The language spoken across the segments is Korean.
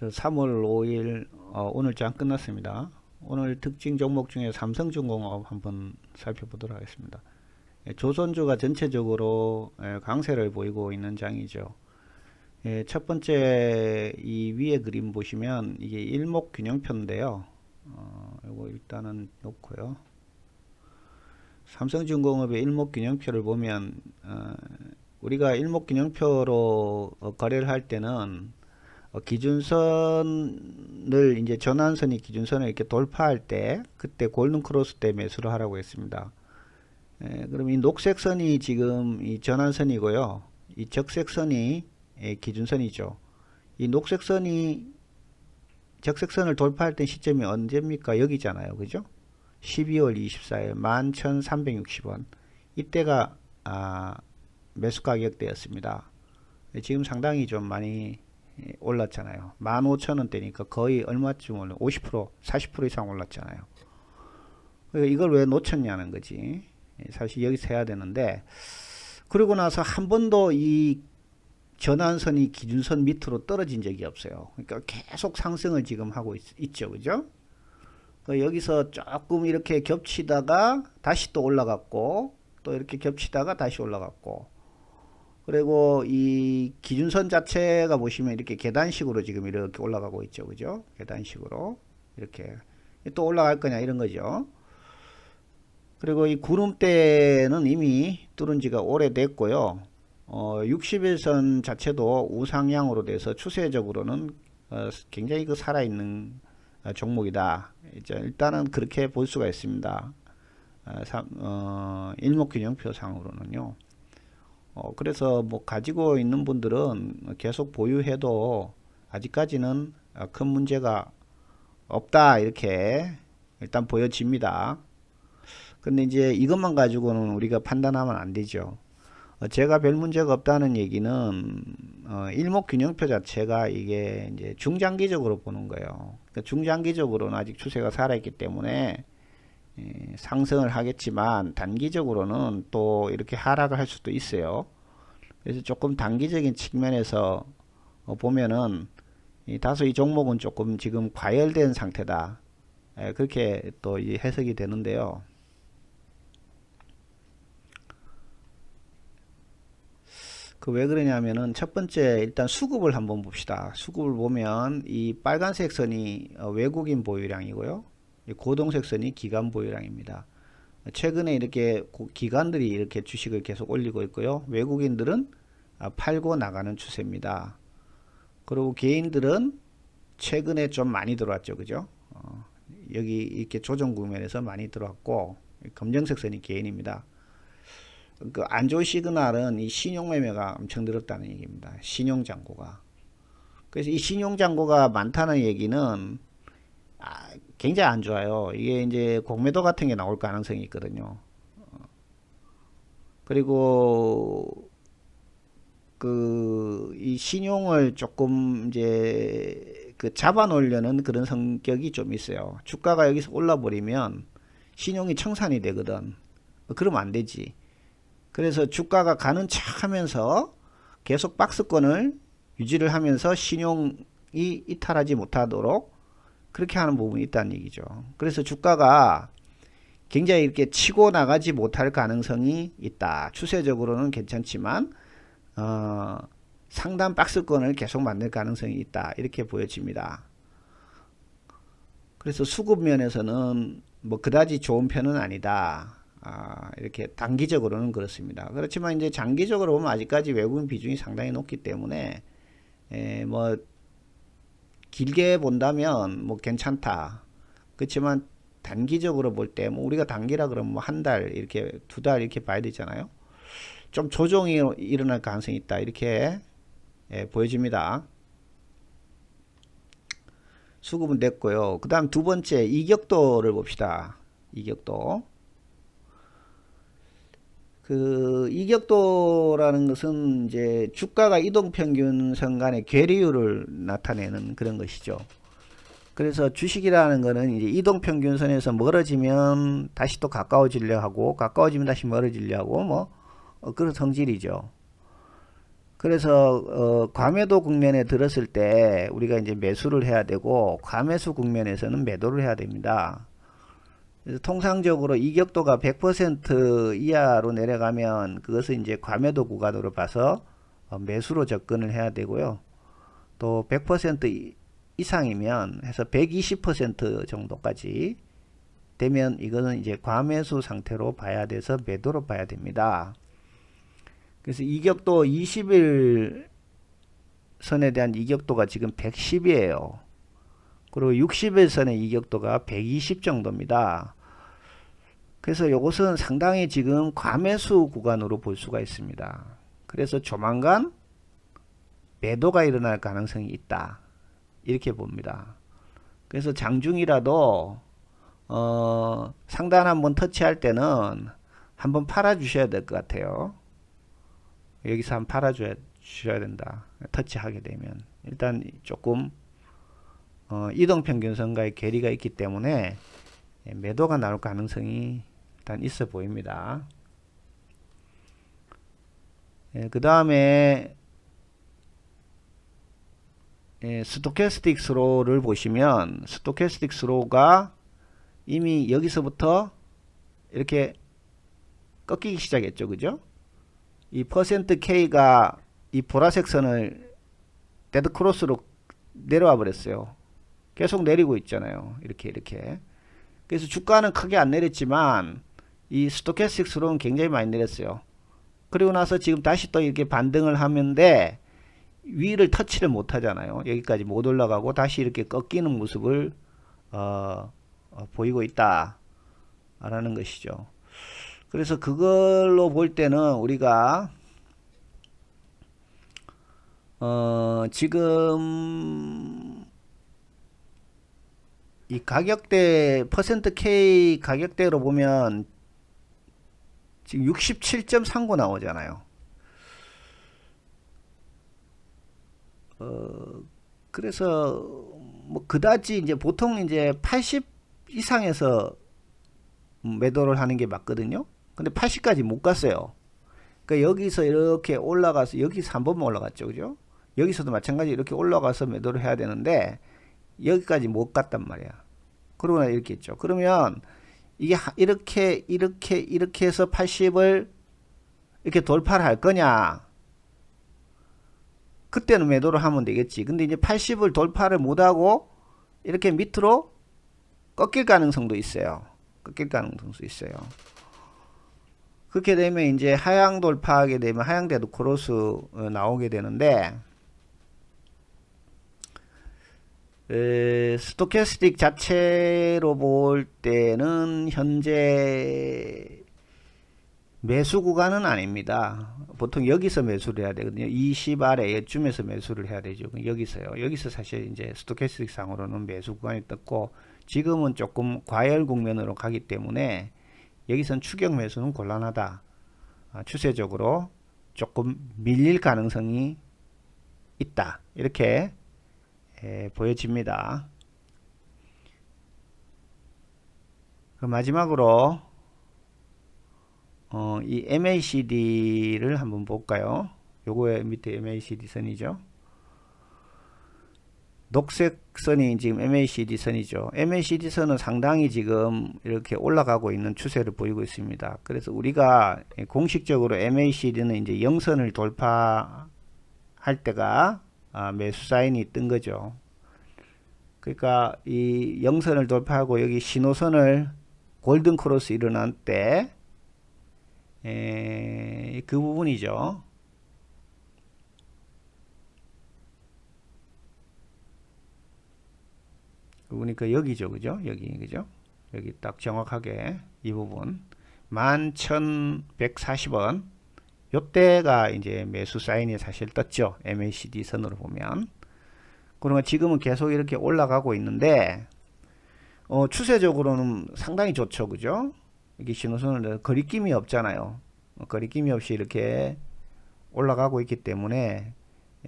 저 3월 5일 어, 오늘 장 끝났습니다. 오늘 특징 종목 중에 삼성중공업 한번 살펴보도록 하겠습니다. 예, 조선주가 전체적으로 예, 강세를 보이고 있는 장이죠. 예, 첫 번째 이 위에 그림 보시면 이게 일목 균형표인데요. 어, 이거 일단은 놓고요. 삼성중공업의 일목균형표를 보면 어, 우리가 일목균형표로 어, 거래를 할 때는 어, 기준선을 이제 전환선이 기준선을 이렇게 돌파할 때 그때 골든 크로스 때 매수를 하라고 했습니다. 예, 그럼 이 녹색 선이 지금 이 전환선이고요. 이 적색 선이 예, 기준선이죠. 이 녹색 선이 적색 선을 돌파할 때 시점이 언제입니까? 여기잖아요. 그죠? 12월 24일 11,360원. 이때가 아, 매수 가격대였습니다. 예, 지금 상당히 좀 많이 예, 올랐잖아요. 15,000원대니까 거의 얼마쯤 올라? 50%, 40% 이상 올랐잖아요. 그러니까 이걸 왜 놓쳤냐는 거지. 예, 사실 여기서 해야 되는데 그러고 나서 한 번도 이 전환선이 기준선 밑으로 떨어진 적이 없어요. 그러니까 계속 상승을 지금 하고 있, 죠 그죠? 그 여기서 조금 이렇게 겹치다가 다시 또 올라갔고 또 이렇게 겹치다가 다시 올라갔고 그리고 이 기준선 자체가 보시면 이렇게 계단식으로 지금 이렇게 올라가고 있죠. 그죠? 계단식으로. 이렇게. 또 올라갈 거냐 이런 거죠. 그리고 이 구름대는 이미 뚫은 지가 오래됐고요. 어, 60일선 자체도 우상향으로 돼서 추세적으로는 어, 굉장히 그 살아있는 어, 종목이다. 이제 일단은 그렇게 볼 수가 있습니다. 어, 삼, 어, 일목균형표 상으로는요. 어, 그래서 뭐 가지고 있는 분들은 계속 보유해도 아직까지는 어, 큰 문제가 없다 이렇게 일단 보여집니다. 근데 이제 이것만 가지고는 우리가 판단하면 안 되죠. 어, 제가 별 문제가 없다는 얘기는 어, 일목균형표 자체가 이게 이제 중장기적으로 보는 거예요. 그러니까 중장기적으로는 아직 추세가 살아있기 때문에 예, 상승을 하겠지만 단기적으로는 또 이렇게 하락을 할 수도 있어요. 그래서 조금 단기적인 측면에서 어, 보면은 이 다소 이 종목은 조금 지금 과열된 상태다. 예, 그렇게 또이 해석이 되는데요. 그 왜 그러냐면은 첫 번째 일단 수급을 한번 봅시다. 수급을 보면 이 빨간색 선이 어, 외국인 보유량이고요. 이 고동색 선이 기관 보유량입니다. 최근에 이렇게 기관들이 이렇게 주식을 계속 올리고 있고요. 외국인들은 아, 팔고 나가는 추세입니다. 그리고 개인들은 최근에 좀 많이 들어왔죠. 그죠? 어, 여기 이렇게 조정 국면에서 많이 들어왔고 검정색 선이 개인입니다. 그 안 좋은 시그널은 이 신용 매매가 엄청 늘었다는 얘기입니다. 신용 잔고가. 그래서 이 신용 잔고가 많다는 얘기는 아, 굉장히 안 좋아요. 이게 이제 공매도 같은 게 나올 가능성이 있거든요. 어. 그리고 그 이 신용을 조금 이제 그 잡아 놓으려는 그런 성격이 좀 있어요. 주가가 여기서 올라 버리면 신용이 청산이 되거든. 그러면 안 되지. 그래서 주가가 가는 척 하면서 계속 박스권을 유지를 하면서 신용이 이탈하지 못하도록 그렇게 하는 부분이 있다는 얘기죠. 그래서 주가가 굉장히 이렇게 치고 나가지 못할 가능성이 있다. 추세적으로는 괜찮지만 어, 상단 박스권을 계속 만들 가능성이 있다. 이렇게 보여집니다. 그래서 수급 면에서는 뭐 그다지 좋은 편은 아니다. 아, 이렇게 단기적으로는 그렇습니다. 그렇지만 이제 장기적으로 보면 아직까지 외국인 비중이 상당히 높기 때문에 에, 뭐 길게 본다면 뭐 괜찮다. 그렇지만 단기적으로 볼 때 뭐 우리가 단기라 그러면 뭐 한 달 이렇게 두 달 이렇게 봐야 되잖아요. 좀 조정이 일어날 가능성이 있다. 이렇게 예, 보여집니다. 수급은 됐고요. 그 다음 두 번째 이격도를 봅시다. 이격도. 그 이격도라는 것은 이제 주가가 이동 평균선 간의 괴리율을 나타내는 그런 것이죠. 그래서 주식이라는 것은 이제 이동 평균선에서 멀어지면 다시 또 가까워지려 하고 가까워지면 다시 멀어지려 하고 뭐 어, 그런 성질이죠. 그래서 어, 과매도 국면에 들었을 때 우리가 이제 매수를 해야 되고 과매수 국면에서는 매도를 해야 됩니다. 통상적으로 이격도가 100% 이하로 내려가면 그것을 이제 과매도 구간으로 봐서 어, 매수로 접근을 해야 되고요. 또 100% 이- 이상이면 해서 120% 정도까지 되면 이거는 이제 과매수 상태로 봐야 돼서 매도로 봐야 됩니다. 그래서 이격도 20일 선에 대한 이격도가 지금 110이에요. 그리고 60일 선의 이격도가 120 정도입니다. 그래서 이것은 상당히 지금 과매수 구간으로 볼 수가 있습니다. 그래서 조만간 매도가 일어날 가능성이 있다. 이렇게 봅니다. 그래서 장중이라도 어, 상단 한번 터치할 때는 한번 팔아 주셔야 될 것 같아요. 여기서 한번 팔아 주셔야 된다. 터치하게 되면 일단 조금 어, 이동 평균선과의 괴리가 있기 때문에 예, 매도가 나올 가능성이 일단 있어 보입니다. 예, 그 다음에 예, 스토캐스틱 스로우를 보시면 스토캐스틱 스로우가 이미 여기서부터 이렇게 꺾이기 시작했죠. 그죠? 이 퍼센트 K가 이 보라색 선을 데드 크로스로 내려와 버렸어요. 계속 내리고 있잖아요. 이렇게 이렇게. 그래서 주가는 크게 안 내렸지만 이 스토캐스틱 스로우는 굉장히 많이 내렸어요. 그리고 나서 지금 다시 또 이렇게 반등을 하는데 위를 터치를 못 하잖아요. 여기까지 못 올라가고 다시 이렇게 꺾이는 모습을 어, 어, 보이고 있다. 라는 것이죠. 그래서 그걸로 볼 때는 우리가 어, 지금 이 가격대 퍼센트 K 가격대로 보면 지금 67.39 나오잖아요. 어, 그래서 뭐 그다지 이제 보통 이제 80 이상에서 매도를 하는 게 맞거든요. 근데 80까지 못 갔어요. 그러니까 여기서 이렇게 올라가서 여기서 한 번만 올라갔죠. 그죠? 여기서도 마찬가지 이렇게 올라가서 매도를 해야 되는데 여기까지 못 갔단 말이야. 그러고 나 이렇게 했죠. 그러면 이게 하- 이렇게 이렇게 이렇게 해서 80을 이렇게 돌파를 할 거냐? 그때는 매도를 하면 되겠지. 근데 이제 80을 돌파를 못 하고 이렇게 밑으로 꺾일 가능성도 있어요. 꺾일 가능성도 있어요. 그렇게 되면 이제 하향 돌파하게 되면 하향대도 크로스 어, 나오게 되는데 에, 스토캐스틱 자체로 볼 때는 현재 매수 구간은 아닙니다. 보통 여기서 매수를 해야 되거든요. 20 아래 이쯤에서 매수를 해야 되죠. 여기서요. 여기서 사실 이제 스토캐스틱 상으로는 매수 구간이 떴고 지금은 조금 과열 국면으로 가기 때문에 여기선 추격 매수는 곤란하다. 아, 추세적으로 조금 밀릴 가능성이 있다. 이렇게 에, 보여집니다. 그 마지막으로 어, 이 MACD를 한번 볼까요? 요거의 밑에 MACD 선이죠. 녹색 선이 지금 MACD 선이죠. MACD 선은 상당히 지금 이렇게 올라가고 있는 추세를 보이고 있습니다. 그래서 우리가 공식적으로 MACD는 이제 영선을 돌파할 때가 아, 매수 사인이 뜬 거죠. 그러니까 이 영선을 돌파하고 여기 신호선을 골든 크로스 일어난 때 에, 그 부분이죠. 그러니까 여기죠, 그죠? 여기, 그죠? 여기 딱 정확하게 이 부분 11,140원 요때가 이제 매수 사인이 사실 떴죠. MACD 선으로 보면. 그러면 지금은 계속 이렇게 올라가고 있는데 어, 추세적으로는 상당히 좋죠. 그죠? 이게 신호선을 거리낌이 없잖아요. 어, 거리낌이 없이 이렇게 올라가고 있기 때문에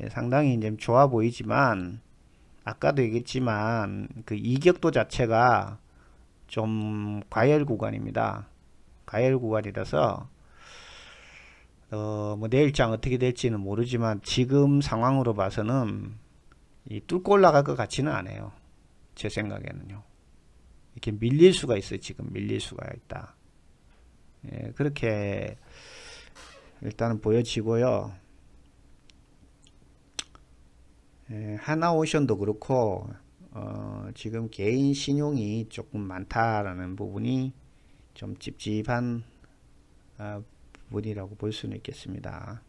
예, 상당히 이제 좋아 보이지만 아까도 얘기했지만 그 이격도 자체가 좀 과열 구간입니다. 과열 구간이라서 어, 뭐 내일장 어떻게 될지는 모르지만 지금 상황으로 봐서는 이 뚫고 올라갈 것 같지는 않아요. 제 생각에는요. 이렇게 밀릴 수가 있어요. 지금 밀릴 수가 있다. 예, 그렇게 일단은 보여지고요. 예, 하나오션도 그렇고 어, 지금 개인 신용이 조금 많다라는 부분이 좀 찝찝한 아, 부분이라고 볼 수는 있겠습니다.